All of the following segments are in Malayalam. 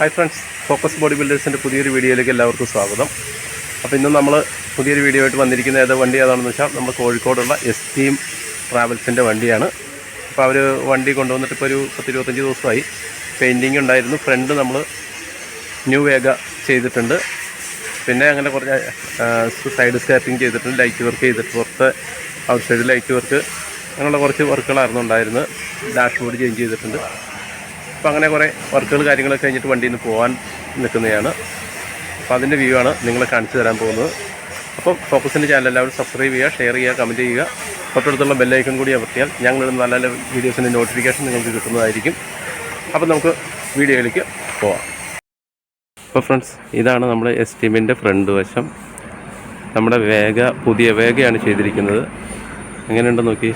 ഹായ് ഫ്രണ്ട്സ് ഫോക്കസ് ബോഡി ബിൽഡേഴ്സിന്റെ പുതിയൊരു വീഡിയോയിലേക്ക് എല്ലാവർക്കും സ്വാഗതം. അപ്പോൾ ഇന്ന് നമ്മൾ പുതിയൊരു വീഡിയോ ആയിട്ട് വന്നിരിക്കുന്ന ഏത് വണ്ടി ഏതാണെന്ന് വെച്ചാൽ നമ്മൾ കോഴിക്കോടുള്ള എസ് ടീം ട്രാവൽസിന്റെ വണ്ടിയാണ്. അപ്പോൾ അവർ വണ്ടി കൊണ്ടുവന്നിട്ട് ഇപ്പോൾ ഒരു പത്തിരുപത്തഞ്ച് ദിവസമായി. പെയിന്റിങ് ഉണ്ടായിരുന്നു. ഫ്രണ്ട് നമ്മൾ ന്യൂ വേഗ ചെയ്തിട്ടുണ്ട്. പിന്നെ അങ്ങനെ കുറച്ച് സൈഡ് സ്കാപ്പിംഗ് ചെയ്തിട്ടുണ്ട്. ലൈറ്റ് വർക്ക് ചെയ്തിട്ട് പുറത്ത് ഔട്ട് സൈഡ് ലൈറ്റ് വർക്ക് അങ്ങനെയുള്ള കുറച്ച് വർക്കുകളായിരുന്നു ഉണ്ടായിരുന്നത്. ഡാഷ്ബോർഡ് ചേഞ്ച് ചെയ്തിട്ടുണ്ട്. അപ്പോൾ അങ്ങനെ കുറേ വർക്കുകൾ കാര്യങ്ങളൊക്കെ കഴിഞ്ഞിട്ട് വണ്ടിയിൽ നിന്ന് പോകാൻ നിൽക്കുന്നതാണ്. അപ്പോൾ അതിന്റെ വ്യൂ ആണ് നിങ്ങളെ കാണിച്ചു തരാൻ പോകുന്നത്. അപ്പോൾ ഫോക്കസിന്റെ ചാനൽ എല്ലാവരും സബ്സ്ക്രൈബ് ചെയ്യുക ഷെയർ ചെയ്യുക കമന്റ് ചെയ്യുക. തൊട്ടടുത്തുള്ള ബെല്ലൈക്കൺ കൂടി അമർത്തിയാൽ ഞങ്ങളുടെ നല്ല നല്ല വീഡിയോസിന്റെ നോട്ടിഫിക്കേഷൻ നിങ്ങൾക്ക് കിട്ടുന്നതായിരിക്കും. അപ്പോൾ നമുക്ക് വീഡിയോയിലേക്ക് പോവാം. അപ്പോൾ ഫ്രണ്ട്സ് ഇതാണ് നമ്മുടെ എസ് ടീമിന്റെ ഫ്രണ്ട് വശം. നമ്മുടെ വേഗ പുതിയ വേഗയാണ് ചെയ്തിരിക്കുന്നത്. എങ്ങനെയുണ്ടെന്ന് നോക്കി.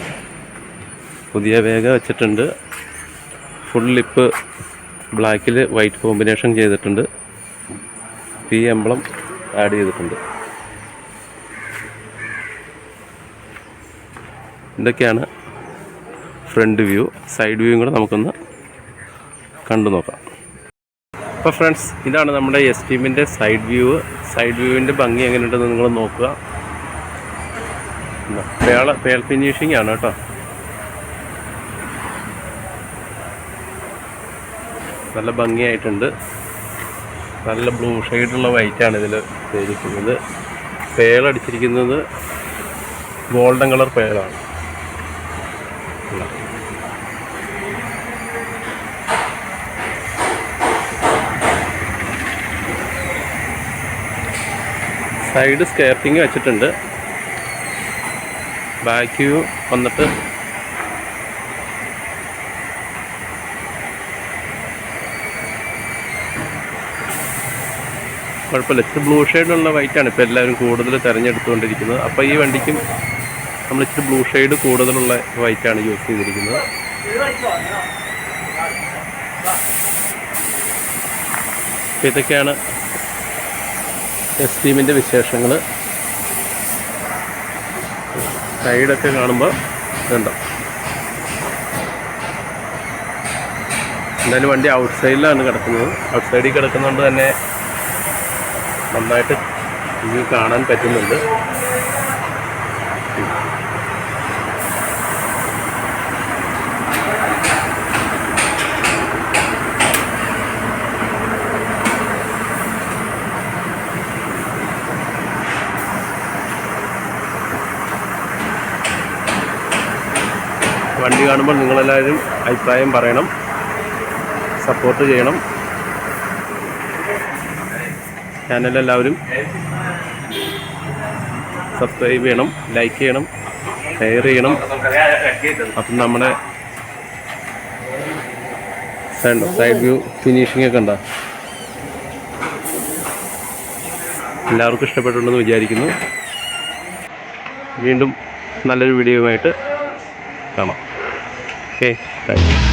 പുതിയ വേഗ വെച്ചിട്ടുണ്ട്. ഫുൾ ലിപ്പ് ബ്ലാക്കിൽ വൈറ്റ് കോമ്പിനേഷൻ ചെയ്തിട്ടുണ്ട്. പി എംബ്ലം ആഡ് ചെയ്തിട്ടുണ്ട്. ഇതൊക്കെയാണ് ഫ്രണ്ട് വ്യൂ സൈഡ് വ്യൂയും കൂടെ നമുക്കൊന്ന് കണ്ടു നോക്കാം. അപ്പോൾ ഫ്രണ്ട്സ് ഇതാണ് നമ്മുടെ എസ് ടീമിന്റെ സൈഡ് വ്യൂ സൈഡ് വ്യൂവിന്റെ ഭംഗി എങ്ങനെയുണ്ടെന്ന് നിങ്ങൾ നോക്കുക. പേള പേൾ ഫിനിഷിംഗ് ആണ് കേട്ടോ. നല്ല ഭംഗിയായിട്ടുണ്ട്. നല്ല ബ്ലൂ ഷെയ്ഡുള്ള വൈറ്റാണ് ഇതിൽ ചെയ്തിരിക്കുന്നത് പേളടിച്ചിരിക്കുന്നത് ഗോൾഡൻ കളർ പേളാണ്. സൈഡ് സ്കേർട്ടിങ് വെച്ചിട്ടുണ്ട്. ബാക്ക് വന്നിട്ട് കുഴപ്പമില്ല. ഇച്ചിരി ബ്ലൂ ഷെയ്ഡുള്ള വൈറ്റാണ് ഇപ്പോൾ എല്ലാവരും കൂടുതൽ തിരഞ്ഞെടുത്തുകൊണ്ടിരിക്കുന്നത്. അപ്പോൾ ഈ വണ്ടിക്കും നമ്മൾ ഇച്ചിരി ബ്ലൂ ഷെയ്ഡ് കൂടുതലുള്ള വൈറ്റാണ് യൂസ് ചെയ്തിരിക്കുന്നത്. ഇതൊക്കെയാണ് എസ് ടീമിന്റെ വിശേഷങ്ങൾ സൈഡൊക്കെ കാണുമ്പോൾ ഇതുണ്ടോ? എന്തായാലും വണ്ടി ഔട്ട് സൈഡിലാണ് കിടക്കുന്നത്. ഔട്ട് സൈഡിൽ കിടക്കുന്നതുകൊണ്ട് തന്നെ നന്നായിട്ട് ഇത് കാണാൻ പറ്റുന്നുണ്ട്. വണ്ടി കാണുമ്പോൾ നിങ്ങളെല്ലാവരും അഭിപ്രായം പറയണം സപ്പോർട്ട് ചെയ്യണം. ചാനലെല്ലാവരും സബ്സ്ക്രൈബ് ചെയ്യണം ലൈക്ക് ചെയ്യണം ഷെയർ ചെയ്യണം. അപ്പം നമ്മുടെ സൈഡ് വ്യൂ ഫിനിഷിംഗ് ഒക്കെ ഉണ്ടോ എല്ലാവർക്കും ഇഷ്ടപ്പെട്ടുണ്ടെന്ന് വിചാരിക്കുന്നു. വീണ്ടും നല്ലൊരു വീഡിയോയുമായിട്ട് കാണാം. Okay thank you